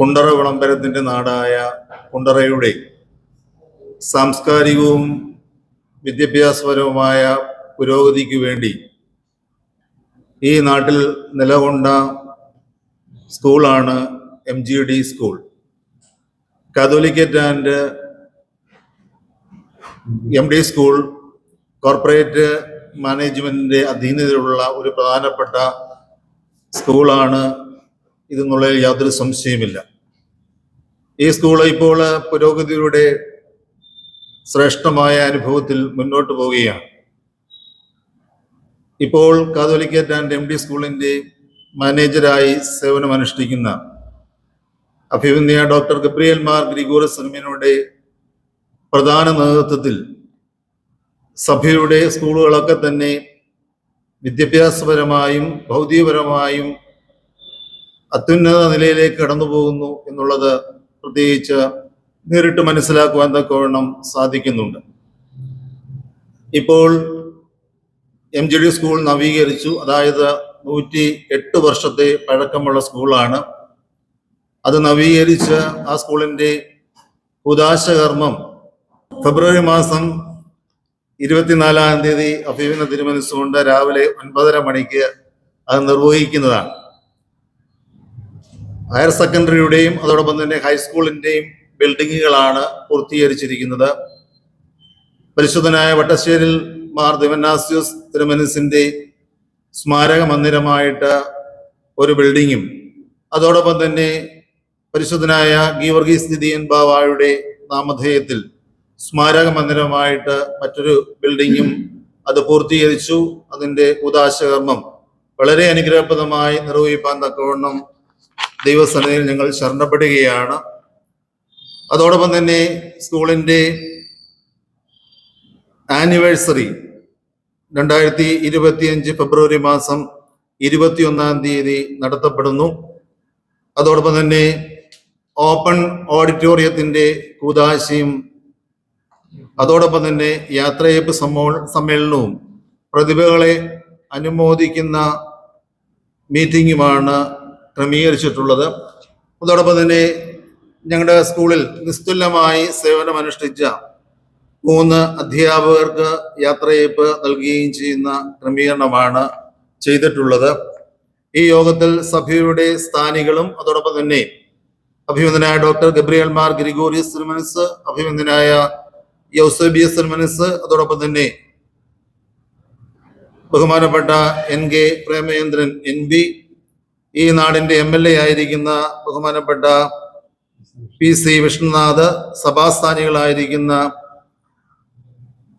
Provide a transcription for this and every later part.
കുണ്ടറ വിളംബരത്തിന്റെ നാടായ കുണ്ടറയുടെ സാംസ്കാരികവും വിദ്യാഭ്യാസപരവുമായ പുരോഗതിക്ക് വേണ്ടി ഈ നാട്ടിൽ നിലകൊണ്ട സ്കൂളാണ് M G D school. Catholicate and M D school corporate മാനേജ്മെന്റിന്റെ അധീനതയിലുള്ള ഒരു പ്രധാനപ്പെട്ട സ്കൂളാണ്. ഇതെന്നുള്ളതിൽ യാതൊരു സംശയമില്ല ഈ സ്കൂൾ ഇപ്പോൾ പുരോഗതിയുടെ ശ്രേഷ്ഠമായ അനുഭവത്തിൽ മുന്നോട്ട് പോവുകയാണ്. ഇപ്പോൾ കാതോലിക്കറ്റ് ആൻഡ് എം ഡി സ്കൂളിന്റെ മാനേജരായി സേവനമനുഷ്ഠിക്കുന്ന അഭിമന്യ ഡോക്ടർ ഗബ്രിയൽ മാർ ഗ്രിഗോറസ് സിനിമയുടെ പ്രധാന നേതൃത്വത്തിൽ സഭയുടെ സ്കൂളുകളൊക്കെ തന്നെ വിദ്യാഭ്യാസപരമായും ഭൗതികപരമായും അത്യുന്നത നിലയിലേക്ക് കടന്നു പോകുന്നു എന്നുള്ളത് പ്രത്യേകിച്ച് നേരിട്ട് മനസ്സിലാക്കുവാൻ തക്കവണ്ണം സാധിക്കുന്നുണ്ട്. ഇപ്പോൾ എം ജി ഡി സ്കൂൾ നവീകരിച്ചു. അതായത് നൂറ്റി എട്ട് വർഷത്തെ പഴക്കമുള്ള സ്കൂളാണ് അത് നവീകരിച്ച് ആ സ്കൂളിന്റെ ഉദാശകർമ്മം ഫെബ്രുവരി മാസം ഇരുപത്തിനാലാം തീയതി അഭിമുഖ തിരുമനസ്സുകൊണ്ട് രാവിലെ ഒൻപതര മണിക്ക് അത് നിർവഹിക്കുന്നതാണ്. ഹയർ സെക്കൻഡറിയുടെയും അതോടൊപ്പം തന്നെ ഹൈസ്കൂളിന്റെയും ബിൽഡിങ്ങുകളാണ് പൂർത്തീകരിച്ചിരിക്കുന്നത്. പരിശുദ്ധനായ വട്ടശ്ശേരിൽ മാർ ദിവനാസ്യൂസ് തിരുമനസിന്റെ സ്മാരക മന്ദിരമായിട്ട് ഒരു ബിൽഡിങ്ങും അതോടൊപ്പം തന്നെ പരിശുദ്ധനായ ഗീവർഗീസ് നിധിയൻ ബാവായുടെ നാമധേയത്തിൽ സ്മാരക മന്ദിരമായിട്ട് മറ്റൊരു ബിൽഡിങ്ങും അത് പൂർത്തീകരിച്ചു. അതിന്റെ ഉദാശകർമ്മം വളരെ അനുഗ്രഹപ്രദമായി നിർവഹിപ്പാൻ തക്കവണ്ണം ദൈവസന്നിധിയിൽ ഞങ്ങൾ ശരണപ്പെടുകയാണ്. അതോടൊപ്പം തന്നെ സ്കൂളിന്റെ ആനിവേഴ്സറി രണ്ടായിരത്തി ഇരുപത്തിയഞ്ച് ഫെബ്രുവരി മാസം ഇരുപത്തിയൊന്നാം തീയതി നടത്തപ്പെടുന്നു. അതോടൊപ്പം തന്നെ ഓപ്പൺ ഓഡിറ്റോറിയത്തിന്റെ കൂതാശയും അതോടൊപ്പം തന്നെ യാത്രയപ്പ് സമ്മോ സമ്മേളനവും പ്രതിഭകളെ അനുമോദിക്കുന്ന മീറ്റിംഗുമാണ് ക്രമീകരിച്ചിട്ടുള്ളത്. അതോടൊപ്പം തന്നെ ഞങ്ങളുടെ സ്കൂളിൽ നിസ്തുല്യമായി സേവനമനുഷ്ഠിച്ച മൂന്ന് അധ്യാപകർക്ക് യാത്രയയപ്പ് നൽകുകയും ചെയ്യുന്ന ക്രമീകരണമാണ് ചെയ്തിട്ടുള്ളത്. ഈ യോഗത്തിൽ സഭയുടെ സ്ഥാനികളും അതോടൊപ്പം തന്നെ അഭിമന്ദനായ ഡോക്ടർ ഗബ്രിയൽ മാർ ഗ്രിഗോറിയസ് സിർമനസ് അഭിമന്ദനായ യൗസേബിയസ് സിർമനസ് അതോടൊപ്പം തന്നെ ബഹുമാനപ്പെട്ട N K Premachandran N B ഈ നാടിന്റെ എം എൽ എ ആയിരിക്കുന്ന ബഹുമാനപ്പെട്ട പി സി വിഷ്ണുനാഥ് സഭാസ്ഥാനികളായിരിക്കുന്ന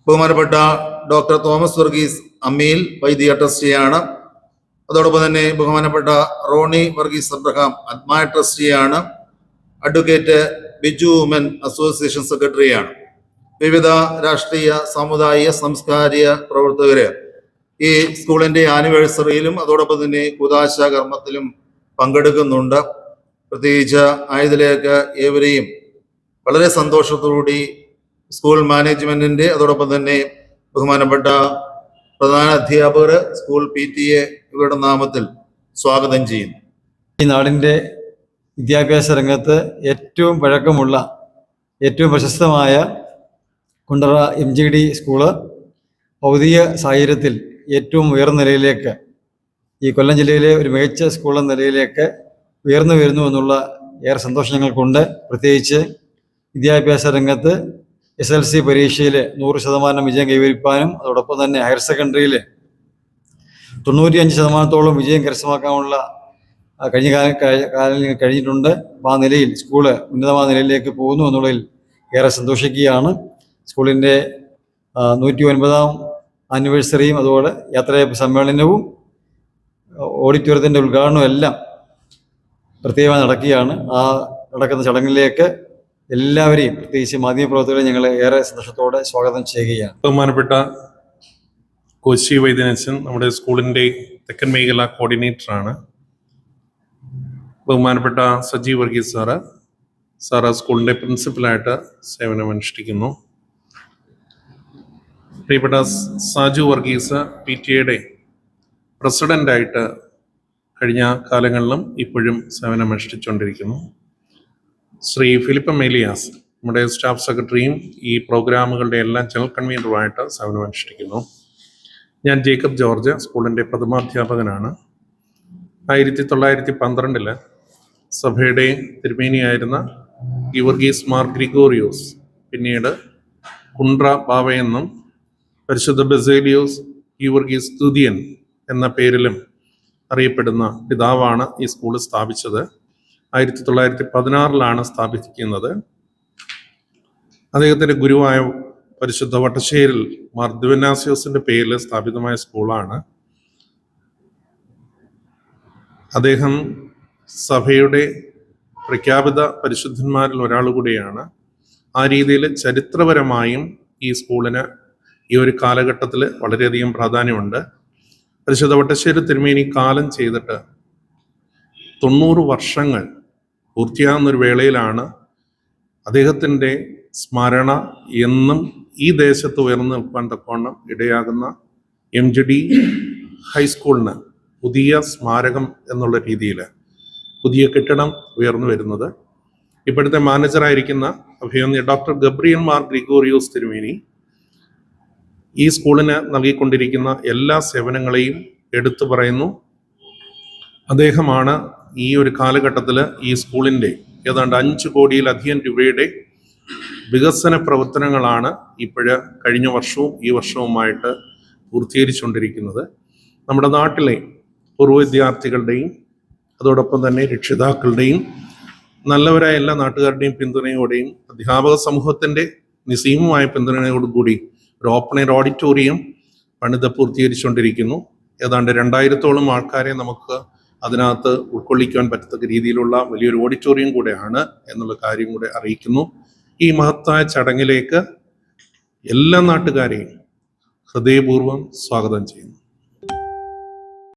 ബഹുമാനപ്പെട്ട ഡോക്ടർ തോമസ് വർഗീസ് അമ്മീൽ വൈദിക ട്രസ്റ്റിയാണ്. അതോടൊപ്പം തന്നെ ബഹുമാനപ്പെട്ട റോണി വർഗീസ് അബ്രഹാം അത്മായ ട്രസ്റ്റിയാണ്. അഡ്വക്കേറ്റ് ബിജു ഉമൻ അസോസിയേഷൻ സെക്രട്ടറിയാണ്. വിവിധ രാഷ്ട്രീയ സാമുദായിക സാംസ്കാരിക പ്രവർത്തകര് ഈ സ്കൂളിന്റെ ആനിവേഴ്സറിയിലും അതോടൊപ്പം തന്നെ കുദാശ കർമ്മത്തിലും പങ്കെടുക്കുന്നുണ്ട്. പ്രത്യേകിച്ച് ആയതിലേക്ക് ഏവരെയും വളരെ സന്തോഷത്തോടുകൂടി സ്കൂൾ മാനേജ്മെന്റിന്റെ അതോടൊപ്പം തന്നെ ബഹുമാനപ്പെട്ട പ്രധാന അധ്യാപകർ സ്കൂൾ പി ടി എ ഇവരുടെ നാമത്തിൽ സ്വാഗതം ചെയ്യുന്നു. ഈ നാടിന്റെ വിദ്യാഭ്യാസ രംഗത്ത് ഏറ്റവും പഴക്കമുള്ള ഏറ്റവും പ്രശസ്തമായ Kundara M G D school ഭൗതിക സാഹചര്യത്തിൽ ഏറ്റവും ഉയർന്ന നിലയിലേക്ക് ഈ കൊല്ലം ജില്ലയിലെ ഒരു മികച്ച സ്കൂൾ എന്ന നിലയിലേക്ക് ഉയർന്നു വരുന്നു എന്നുള്ള ഏറെ സന്തോഷം ഞങ്ങൾക്കുണ്ട് പ്രത്യേകിച്ച് വിദ്യാഭ്യാസ രംഗത്ത് എസ് എൽ സി പരീക്ഷയിൽ നൂറ് ശതമാനം വിജയം കൈവരിപ്പാനും അതോടൊപ്പം തന്നെ ഹയർ സെക്കൻഡറിയിൽ തൊണ്ണൂറ്റിയഞ്ച് ശതമാനത്തോളം വിജയം കരസ്ഥമാക്കാനുള്ള കഴിഞ്ഞ കാല കഴി- കാലങ്ങളിൽ കഴിഞ്ഞിട്ടുണ്ട്. ആ നിലയിൽ സ്കൂൾ ഉന്നതമായ നിലയിലേക്ക് പോകുന്നു എന്നുള്ളതിൽ ഏറെ സന്തോഷിക്കുകയാണ്. സ്കൂളിന്റെ നൂറ്റി ഒൻപതാം ആനിവേഴ്സറിയും അതുപോലെ യാത്രയപ്പ് സമ്മേളനവും ഓഡിറ്റോറിയത്തിന്റെ ഉദ്ഘാടനവും എല്ലാം പ്രത്യേകമായി നടക്കുകയാണ്. ആ നടക്കുന്ന ചടങ്ങിലേക്ക് എല്ലാവരെയും പ്രത്യേകിച്ച് മാധ്യമപ്രവർത്തകരെ ഞങ്ങൾ ഏറെ സന്തോഷത്തോടെ സ്വാഗതം ചെയ്യുകയാണ്. ബഹുമാനപ്പെട്ട കോശി വൈദ്യനച്ചൻ നമ്മുടെ സ്കൂളിന്റെ തെക്കൻ മേഖല കോർഡിനേറ്ററാണ്. ബഹുമാനപ്പെട്ട സജീവ് വർഗീസ് സാറ് സാറ് സ്കൂളിന്റെ പ്രിൻസിപ്പലായിട്ട് സേവനമനുഷ്ഠിക്കുന്നു. പ്രിയപ്പെട്ട സാജു വർഗീസ് പി ടി എയുടെ പ്രസിഡന്റായിട്ട് കഴിഞ്ഞ കാലങ്ങളിലും ഇപ്പോഴും സേവനമനുഷ്ഠിച്ചുകൊണ്ടിരിക്കുന്നു. ശ്രീ ഫിലിപ്പ് മേലിയാസ് നമ്മുടെ സ്റ്റാഫ് സെക്രട്ടറിയും ഈ പ്രോഗ്രാമുകളുടെ എല്ലാം ജനറൽ കൺവീനറുമായിട്ട് സേവനമനുഷ്ഠിക്കുന്നു. ഞാൻ ജേക്കബ് ജോർജ് സ്കൂളിന്റെ പ്രഥമാധ്യാപകനാണ്. ആയിരത്തി തൊള്ളായിരത്തി പന്ത്രണ്ടിൽ സഭയുടെ തിരുമേനിയായിരുന്ന ഗിവർഗീസ് മാർ ഗ്രിഗോറിയോസ് പിന്നീട് കുണ്ട്ര ബാവയെന്നും പരിശുദ്ധ ബെസേലിയോസ് ഗിവർഗീസ് തുതിയൻ എന്ന പേരിലും അറിയപ്പെടുന്ന പിതാവാണ് ഈ സ്കൂൾ സ്ഥാപിച്ചത്. ആയിരത്തി തൊള്ളായിരത്തി പതിനാറിലാണ് സ്ഥാപിക്കുന്നത് അദ്ദേഹത്തിന്റെ ഗുരുവായ പരിശുദ്ധ വട്ടശ്ശേരിൽ മാർ ദിവനാസിയോസിന്റെ പേരിൽ സ്ഥാപിതമായ സ്കൂളാണ്. അദ്ദേഹം സഭയുടെ പ്രഖ്യാപിത പരിശുദ്ധന്മാരിൽ ഒരാൾ കൂടിയാണ് ആ രീതിയിൽ ചരിത്രപരമായും ഈ സ്കൂളിന് ഈ ഒരു കാലഘട്ടത്തിൽ വളരെയധികം പ്രാധാന്യമുണ്ട്. പരിശുദ്ധ വട്ടശ്ശേരി തിരുമേനി കാലം ചെയ്തിട്ട് തൊണ്ണൂറ് വർഷങ്ങൾ പൂർത്തിയാകുന്നൊരു വേളയിലാണ് അദ്ദേഹത്തിന്റെ സ്മരണ എന്നും ഈ ദേശത്ത് ഉയർന്നു നിൽക്കാൻ തക്കവണ്ണം ഇടയാകുന്ന എം ജി ഡി ഹൈസ്കൂളിന് പുതിയ സ്മാരകം എന്നുള്ള രീതിയിൽ പുതിയ കെട്ടിടം ഉയർന്നു വരുന്നത്. ഇപ്പോഴത്തെ മാനേജറായിരിക്കുന്ന അഭിമന്യ ഡോക്ടർ ഗബ്രിയൻ മാർ ഗ്രിഗോറിയോസ് തിരുമേനി ഈ സ്കൂളിന് നൽകിക്കൊണ്ടിരിക്കുന്ന എല്ലാ സേവനങ്ങളെയും എടുത്തു പറയുന്നു. അദ്ദേഹമാണ് ഈ ഒരു കാലഘട്ടത്തിൽ ഈ സ്കൂളിന്റെ ഏതാണ്ട് അഞ്ച് കോടിയിലധികം രൂപയുടെ വികസന പ്രവർത്തനങ്ങളാണ് ഇപ്പോഴ് കഴിഞ്ഞ വർഷവും ഈ വർഷവുമായിട്ട് പൂർത്തീകരിച്ചുകൊണ്ടിരിക്കുന്നത്. നമ്മുടെ നാട്ടിലെ പൂർവ വിദ്യാർത്ഥികളുടെയും അതോടൊപ്പം തന്നെ രക്ഷിതാക്കളുടെയും നല്ലവരായ എല്ലാ നാട്ടുകാരുടെയും പിന്തുണയോടെയും അധ്യാപക സമൂഹത്തിന്റെ നിസ്സീമമായ പിന്തുണയോടുകൂടി ഒരു ഓപ്പൺ എയർ ഓഡിറ്റോറിയം പണിത് പൂർത്തീകരിച്ചുകൊണ്ടിരിക്കുന്നു. ഏതാണ്ട് രണ്ടായിരത്തോളം ആൾക്കാരെ നമുക്ക് അതിനകത്ത് ഉൾക്കൊള്ളിക്കാൻ പറ്റത്തക്ക രീതിയിലുള്ള വലിയൊരു ഓഡിറ്റോറിയം കൂടെയാണ് എന്നുള്ള കാര്യം കൂടെ അറിയിക്കുന്നു. ഈ മഹത്തായ ചടങ്ങിലേക്ക് എല്ലാ നാട്ടുകാരെയും ഹൃദയപൂർവം സ്വാഗതം ചെയ്യുന്നു.